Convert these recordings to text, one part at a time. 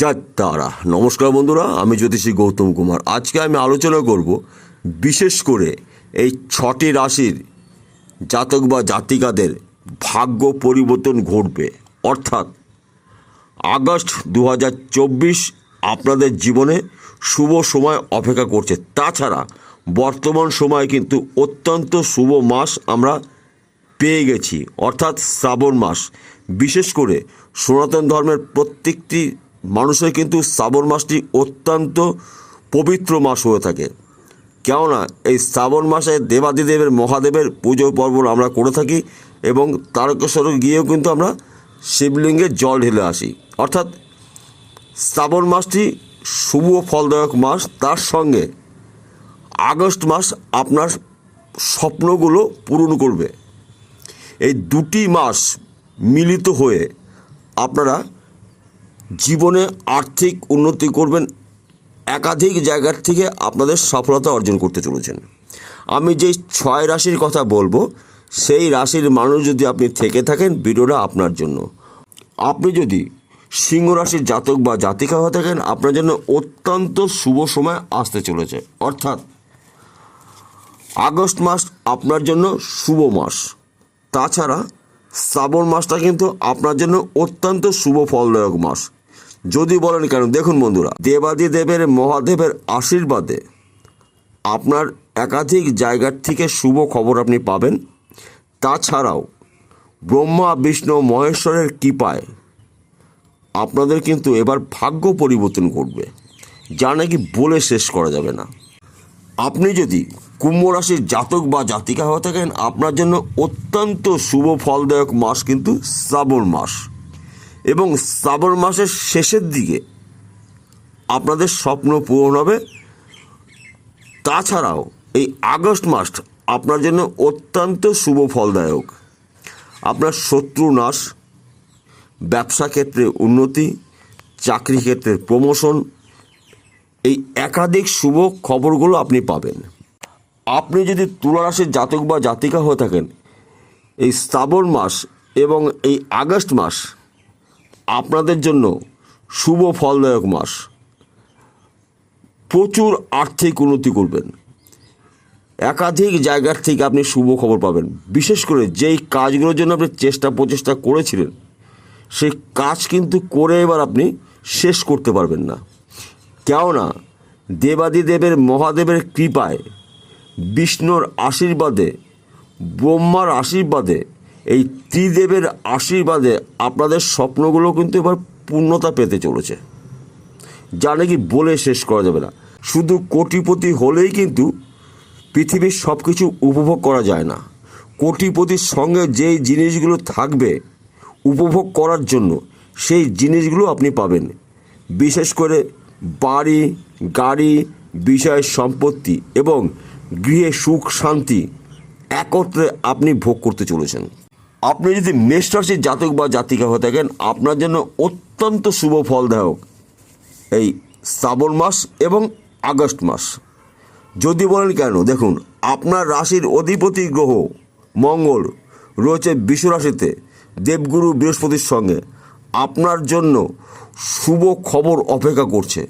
যা তারা নমস্কার বন্ধুরা, আমি জ্যোতিষী গৌতম কুমার। আজকে আমি আলোচনা করব বিশেষ করে এই ছটি রাশির জাতক বা জাতিকাদের ভাগ্য পরিবর্তন ঘটবে। অর্থাৎ আগস্ট দু হাজার চব্বিশ আপনাদের জীবনে শুভ সময় অপেক্ষা করছে। তাছাড়া বর্তমান সময় কিন্তু অত্যন্ত শুভ মাস আমরা পেয়ে গেছি। অর্থাৎ শ্রাবণ মাস। বিশেষ করে সনাতন ধর্মের প্রত্যেকটি মানুষের কিন্তু শ্রাবণ মাসটি অত্যন্ত পবিত্র মাস হয়ে থাকে। কেননা এই শ্রাবণ মাসে দেবাদিদেবের মহাদেবের পুজো পর্বণ আমরা করে থাকি এবং তারকেশ্বরে গিয়েও কিন্তু আমরা শিবলিঙ্গে জল ঢেলে আসি। অর্থাৎ শ্রাবণ মাসটি শুভ ফলদায়ক মাস। তার সঙ্গে আগস্ট মাস আপনার স্বপ্নগুলো পূরণ করবে। এই দুটি মাস মিলিত হয়ে আপনারা জীবনে আর্থিক উন্নতি করবেন একাধিক জায়গার থেকে আপনাদের সফলতা অর্জন করতে চলেছেন। আমি যেই ছয় রাশির কথা বলব, সেই রাশির মানুষ যদি আপনি থেকে থাকেন, ভিডিওটা আপনার জন্য। আপনি যদি সিংহ রাশির জাতক বা জাতিকা হয়ে থাকেন, আপনার জন্য অত্যন্ত শুভ সময় আসতে চলেছে। অর্থাৎ আগস্ট মাস আপনার জন্য শুভ মাস। তাছাড়া শ্রাবণ মাসটা কিন্তু আপনার জন্য অত্যন্ত শুভ ফলদায়ক মাস। যদি বলেন কেন? দেখুন বন্ধুরা দেবাদি দেবের মহাদেবের আশীর্বাদে আপনার একাধিক জায়গার থেকে শুভ খবর আপনি পাবেন। তাছাড়াও ব্রহ্মা, বিষ্ণু, মহেশ্বরের কৃপায় আপনাদের কিন্তু এবার ভাগ্য পরিবর্তন করবে যা নাকি বলে শেষ করা যাবে না। আপনি যদি কুম্ভ রাশির জাতক বা জাতিকা হয়ে থাকেন, আপনার জন্য অত্যন্ত শুভ ফলদায়ক মাস কিন্তু শ্রাবণ মাস। এবং শ্রাবণ মাসের শেষের দিকে আপনাদের স্বপ্ন পূরণ হবে। তাছাড়াও এই আগস্ট মাস আপনার জন্য অত্যন্ত শুভ ফলদায়ক। আপনার শত্রু নাশ, ব্যবসা ক্ষেত্রে উন্নতি, চাকরি ক্ষেত্রে প্রমোশন, এই একাধিক শুভ খবরগুলো আপনি পাবেন। আপনি যদি তুলা রাশির জাতক বা জাতিকা হয়ে থাকেন, এই শ্রাবণ মাস এবং এই আগস্ট মাস আপনাদের জন্য শুভ ফলদায়ক মাস। প্রচুর আর্থিক উন্নতি করবেন। একাধিক জায়গার থেকে আপনি শুভ খবর পাবেন। বিশেষ করে যেই কাজগুলোর জন্য আপনি চেষ্টা প্রচেষ্টা করেছিলেন, সেই কাজ কিন্তু করে এবার আপনি শেষ করতে পারবেন না। কেননা দেবাদিদেবের মহাদেবের কৃপায় বিষ্ণুর আশীর্বাদে, ব্রহ্মার আশীর্বাদে এই ত্রিদেবের আশীর্বাদে আপনাদের স্বপ্নগুলো কিন্তু এবার পূর্ণতা পেতে চলেছে। যা নাকি বলে শেষ করা যাবে না। শুধু কোটিপতি হলেই কিন্তু পৃথিবীর সব কিছু উপভোগ করা যায় না। কোটিপতির সঙ্গে যেই জিনিসগুলো থাকবে উপভোগ করার জন্য সেই জিনিসগুলো আপনি পাবেন। বিশেষ করে বাড়ি, গাড়ি, বিষয়, সম্পত্তি এবং গৃহে সুখ, শান্তি একত্রে আপনি ভোগ করতে চলেছেন। আপনি যদি মেষ রাশির জাতক বা জাতিকা হয়ে থাকেন, আপনার জন্য অত্যন্ত শুভ ফলদায়ক এই শ্রাবণ মাস এবং আগস্ট মাস। যদি বলেন কেন? দেখুন, আপনার রাশির অধিপতি গ্রহ মঙ্গল রয়েছে বিশ্ব রাশিতে, দেবগুরু বৃহস্পতির সঙ্গে। আপনার জন্য শুভ খবর অপেক্ষা করছে।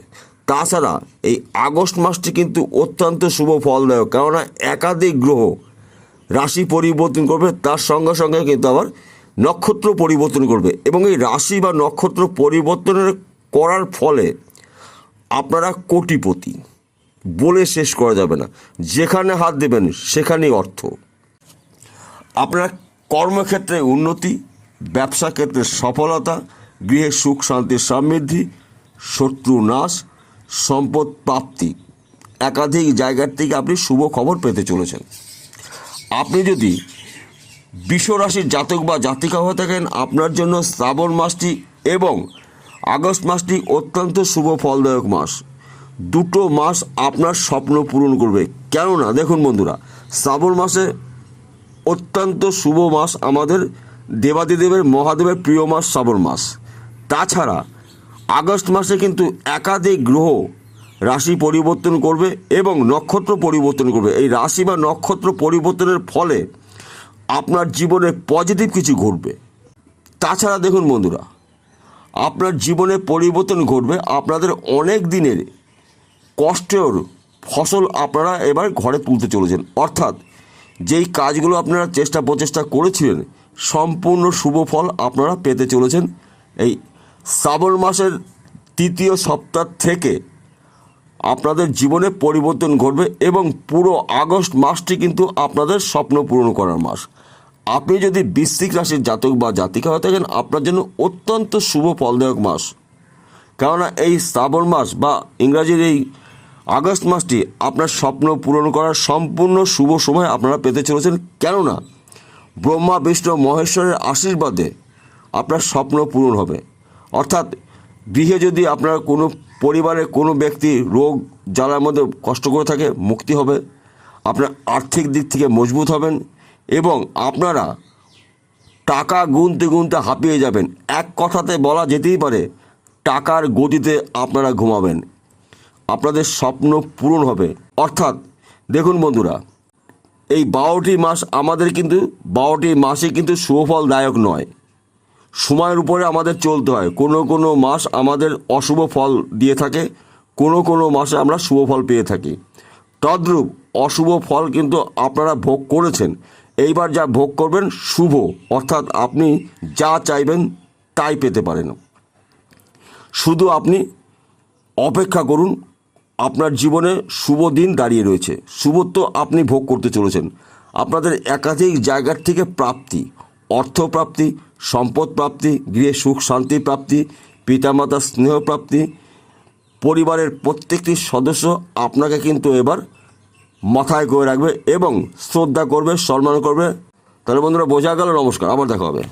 তাছাড়া এই আগস্ট মাসটি কিন্তু অত্যন্ত শুভ ফলদায়ক, কেননা একাধিক গ্রহ রাশি পরিবর্তন করবে, তার সঙ্গে সঙ্গে কিন্তু আবার নক্ষত্র পরিবর্তন করবে। এবং এই রাশি বা নক্ষত্র পরিবর্তনের করার ফলে আপনারা কোটিপতি, বলে শেষ করা যাবে না। যেখানে হাত দেবেন, সেখানেই অর্থ। আপনার কর্মক্ষেত্রে উন্নতি, ব্যবসা ক্ষেত্রে সফলতা, গৃহে সুখ, শান্তি, সমৃদ্ধি, শত্রু নাশ, সম্পদ প্রাপ্তি। একাধিক জায়গার থেকে আপনি শুভ খবর পেতে চলেছেন। আপনি যদি বিশ্বরাশির জাতক বা জাতিকা হয়ে থাকেন, আপনার জন্য শ্রাবণ মাসটি এবং আগস্ট মাসটি অত্যন্ত শুভ ফলদায়ক মাস। দুটো মাস আপনার স্বপ্ন পূরণ করবে। কেননা, দেখুন বন্ধুরা, শ্রাবণ মাসে অত্যন্ত শুভ মাস আমাদের দেবাদিদেবের, মহাদেবের প্রিয় মাস শ্রাবণ মাস। তাছাড়া, আগস্ট মাসে কিন্তু একাধিক গ্রহ রাশি পরিবর্তন করবে এবং নক্ষত্র পরিবর্তন করবে। এই রাশি বা নক্ষত্র পরিবর্তনের ফলে আপনার জীবনে পজিটিভ কিছু ঘটবে। তাছাড়া দেখুন বন্ধুরা, আপনার জীবনে পরিবর্তন ঘটবে। আপনাদের অনেক দিনের কষ্টের ফসল আপনারা এবার ঘরে তুলতে চলেছেন। অর্থাৎ যেই কাজগুলো আপনারা চেষ্টা প্রচেষ্টা করেছিলেন, সম্পূর্ণ শুভ ফল আপনারা পেতে চলেছেন। এই শ্রাবণ মাসের তৃতীয় সপ্তাহ থেকে আপনাদের জীবনে পরিবর্তন ঘটবে এবং পুরো আগস্ট মাসটি কিন্তু আপনাদের স্বপ্ন পূরণ করার মাস। আপনি যদি বৃশ্চিক রাশির জাতক বা জাতিকা হয়ে থাকেন, আপনার জন্য অত্যন্ত শুভ ফলদায়ক মাস। কেননা এই শ্রাবণ মাস বা ইংরাজির এই আগস্ট মাসটি আপনার স্বপ্ন পূরণ করার সম্পূর্ণ শুভ সময় আপনারা পেতে চলেছেন। কেননা ব্রহ্মা, বিষ্ণু, মহেশ্বরের আশীর্বাদে আপনার স্বপ্ন পূরণ হবে। অর্থাৎ গৃহে যদি আপনার কোনো পরিবারের কোনো ব্যক্তি রোগ জ্বালার মধ্যে কষ্ট করে থাকে, মুক্তি হবে। আপনার আর্থিক দিক থেকে মজবুত হবেন এবং আপনারা টাকা গুনতে গুনতে হাঁপিয়ে যাবেন। এক কথাতে বলা যেতেই পারে, টাকার গতিতে আপনারা ঘুমাবেন। আপনাদের স্বপ্ন পূরণ হবে। অর্থাৎ, দেখুন বন্ধুরা, এই বারোটি মাস আমাদের কিন্তু, বারোটি মাসে কিন্তু সুফলদায়ক নয়। সময়ের উপরে আমাদের চলতে হয়। কোনো কোনো মাস আমাদের অশুভ ফল দিয়ে থাকে, কোনো কোনো মাসে আমরা শুভ ফল পেয়ে থাকি। তদ্রূপ অশুভ ফল কিন্তু আপনারা ভোগ করেছেন। এইবার যা ভোগ করবেন শুভ, অর্থাৎ আপনি যা চাইবেন তাই পেতে পারেন। শুধু আপনি অপেক্ষা করুন, আপনার জীবনে শুভ দিন দাঁড়িয়ে রয়েছে। শুভত্ব আপনি ভোগ করতে চলেছেন। আপনাদের একাধিক জায়গার থেকে প্রাপ্তি অর্থ প্রাপ্তি সম্পদ প্রাপ্তি গৃহে সুখ, শান্তি প্রাপ্তি পিতামাতার স্নেহ প্রাপ্তি, পরিবারের প্রত্যেকটি সদস্য আপনাকে কিন্তু এবার মাথায় করে রাখবে এবং শ্রদ্ধা করবে, সম্মান করবে। তাহলে বন্ধুরা, বোঝা গেল, নমস্কার, আবার দেখা হবে।